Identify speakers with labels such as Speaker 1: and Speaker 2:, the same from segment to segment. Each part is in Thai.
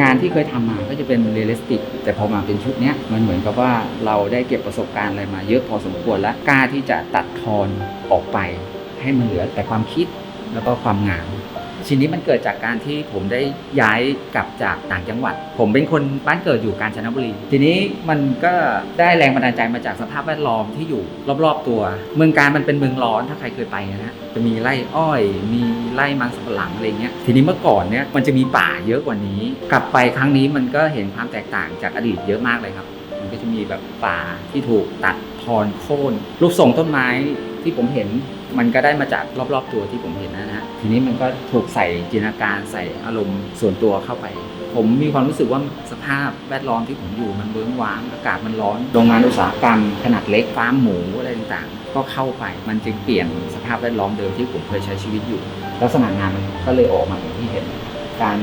Speaker 1: งานที่เคยทำมาก็จะเป็นเรียลลิสติก แต่พอมาเป็นชุดเนี้ยมันเหมือนกับว่าเราได้เก็บประสบการณ์อะไรมาเยอะพอสมควรแล้วกล้าที่จะตัดทอนออกไป ให้มันเหลือแต่ความคิดแล้วก็ความงาม ชิ้นนี้มันเกิดจากการที่ผมได้ย้ายกลับจากต่างจังหวัด ผมเป็นคนบ้านเกิดอยู่กาญจนบุรี ทีนี้มันก็ได้แรงบันดาลใจมาจากสภาพแวดล้อมที่อยู่รอบๆตัว เมืองการมันเป็นเมืองร้อนถ้าใครเคยไปนะฮะจะมีไร่อ้อย มีไร่มันสำปะหลังอะไรเงี้ย ทีนี้เมื่อก่อนเนี่ยมันจะมีป่าเยอะกว่านี้ กลับไปครั้งนี้มันก็เห็นความแตกต่างจากอดีตเยอะมากเลยครับ มันก็จะมีแบบป่าที่ถูกตัดทอนโค่นรูปทรงต้นไม้ที่ผมเห็น มันก็ได้มาจากรอบๆตัวที่ผมเห็นนะฮะทีนี้มันก็ถูกใส่จินตนาการใส่อารมณ์ส่วนตัวเข้าไป ผมมีความรู้สึกว่าสภาพแวดล้อมที่ผมอยู่มันเบื้องว้างอากาศมันร้อนโรงงานอุตสาหกรรม ขนาดเล็กฟาร์มหมูอะไรต่างๆ ก็เข้าไปมันจึงเปลี่ยนสภาพแวดล้อมเดิมที่ผมเคยใช้ชีวิตอยู่ ลักษณะงานมันก็เลยออกมาอย่างที่เห็น การ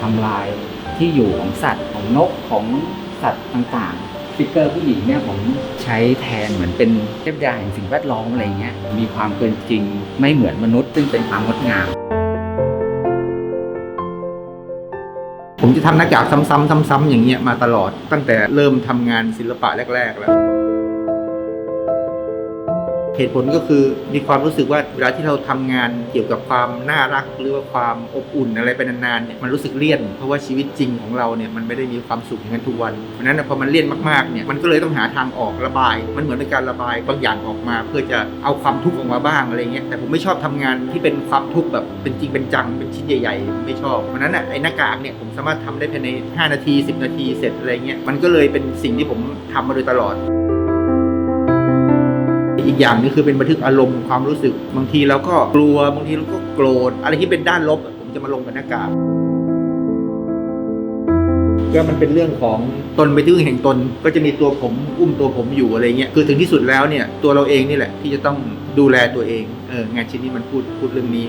Speaker 1: ทำลายที่อยู่ของสัตว์ของนกของสัตว์ต่างๆ สติกเกอร์ผู้หญิงเนี่ยผมใช้แทนเหมือนเป็นเทพดาแห่งสิ่งแวดล้อมอะไรเงี้ยมีความเกินจริงไม่เหมือนมนุษย์ ซึ่งเป็นความงดงาม
Speaker 2: ผมจะทำหน้ากากซ้ำๆๆๆอย่างเงี้ยมาตลอดตั้งแต่เริ่มทำงานศิลปะแรก ๆ แล้ว ตุผลก็คือมีความรู้สึกว่าเวลาที่เราทำงานเกี่ยวกับความน่ารัก หรือว่าความอบอุ่นอะไรไปนานๆเนี่ยมันรู้สึกเลี่ยน เพราะว่าชีวิตจริงของเราเนี่ยมันไม่ได้มีความสุขอย่างนั้นทุกวันเพราะนั้นพอมันเลี่ยนมากๆเนี่ยมันก็เลยต้องหาทางออกระบาย มันเหมือนเป็นการระบายบางอย่างออกมา เพื่อจะเอาความทุกข์ออกมาบ้างอะไรเงี้ยแต่ผมไม่ชอบทำงานที่เป็นความทุกข์แบบเป็นจริงเป็นจังเป็นชิ้นใหญ่ ๆ ไม่ชอบเพราะนั้นอะไอ้หน้ากากเนี่ยผมสามารถทำได้ภายใน 5 นาที 10 นาทีเสร็จอะไรเงี้ยมันก็เลยเป็นสิ่งที่ผมทำมาโดยตลอด อีกอย่างนึงคือเป็นบันทึกอารมณ์ความรู้สึก บางทีเราก็กลัวบางทีเราก็โกรธอะไรที่เป็นด้านลบผมจะมาลงกับหน้ากากก็มันเป็นเรื่องของตนไปถึงแห่งตนก็จะมีตัวผมอุ้มตัวผมอยู่อะไรเงี้ยคือถึงที่สุดแล้วเนี่ยตัวเราเองนี่แหละที่จะต้องดูแลตัวเองเอองานชิ้นนี้มันพูดพูดเรื่องนี้